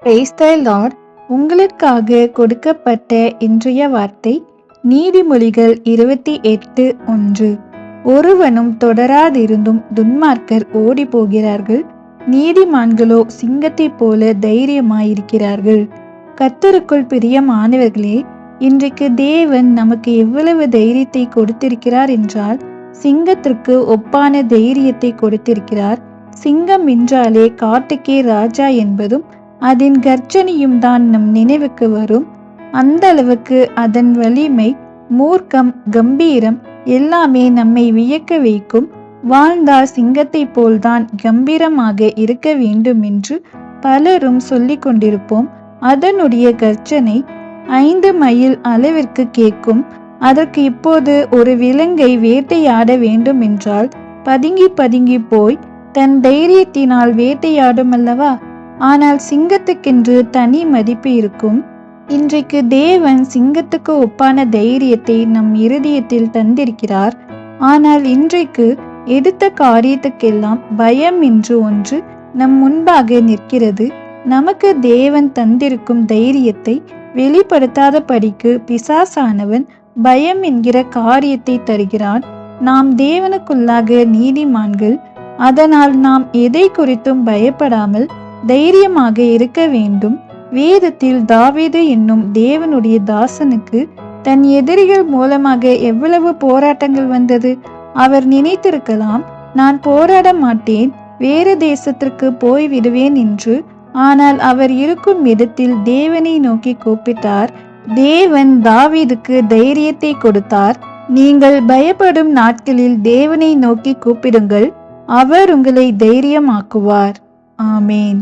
Praise உங்களுக்காக கொடுக்கப்பட்ட இன்றைய வார்த்தை நீதிமொழிகள் இருபத்தி எட்டு ஒன்று. ஒருவனும் தொடராதிருந்தும் துன்மார்க்கர் ஓடி போகிறார்கள் நீதிமான்களோ சிங்கத்தைப் போல தைரியமாயிருக்கிறார்கள். கர்த்தருக்குள் பிரியமானவர்களே இன்றைக்கு தேவன் நமக்கு எவ்வளவு தைரியத்தை கொடுத்திருக்கிறார் என்றால் சிங்கத்திற்கு ஒப்பான தைரியத்தை கொடுத்திருக்கிறார். சிங்கம் என்றாலே காட்டுக்கே ராஜா என்பதும் அதன் கர்ஜனையும் தான் நம் நினைவுக்கு வரும். அந்த அளவுக்கு அதன் வலிமை மூர்க்கம் கம்பீரம் எல்லாமே நம்மை வியக்க வைக்கும். வாழ்ந்தால் சிங்கத்தை போல்தான் கம்பீரமாக இருக்க வேண்டும் என்று பலரும் சொல்லிக் கொண்டிருப்போம். அதனுடைய கர்ச்சனை ஐந்து மைல் அளவிற்கு கேட்கும். அதற்கு இப்போது ஒரு விலங்கை வேட்டையாட வேண்டும் என்றால் பதுங்கி பதுங்கி போய் தன் தைரியத்தினால் வேட்டையாடும் அல்லவா ஆனால் சிங்கத்துக்கென்று தனி மதிப்பு இருக்கும். இன்றைக்கு தேவன் சிங்கத்துக்கு ஒப்பான தைரியத்தை நம் இருதயத்தில் தந்திருக்கிறார். ஆனால் இன்றைக்கு எடுத்த காரியத்துக்கெல்லாம் பயம் என்று ஒன்று நம் முன்பாக நிற்கிறது. நமக்கு தேவன் தந்திருக்கும் தைரியத்தை வெளிப்படுத்தாத படிக்கு பிசாசானவன் பயம் என்கிற காரியத்தை தருகிறான். நாம் தேவனுக்குள்ளாக நீதிமான்கள் அதனால் நாம் எதை குறித்தும் பயப்படாமல் தைரியமாக இருக்க வேண்டும். வேதத்தில் தாவீது என்னும் தேவனுடைய தாசனுக்கு தன் எதிரிகள் மூலமாக எவ்வளவு போராட்டங்கள் வந்தது? அவர் நினைத்திருக்கலாம் நான் போராட மாட்டேன் வேறு தேசத்திற்கு போய் விடுவேன் என்று. ஆனால் அவர் இருக்கும் இடத்தில் தேவனை நோக்கி கூப்பிட்டார் தேவன் தாவீதுக்கு தைரியத்தை கொடுத்தார். நீங்கள் பயப்படும் நாட்களில் தேவனை நோக்கி கூப்பிடுங்கள். அவர் உங்களை தைரியமாக்குவார். ஆமேன்.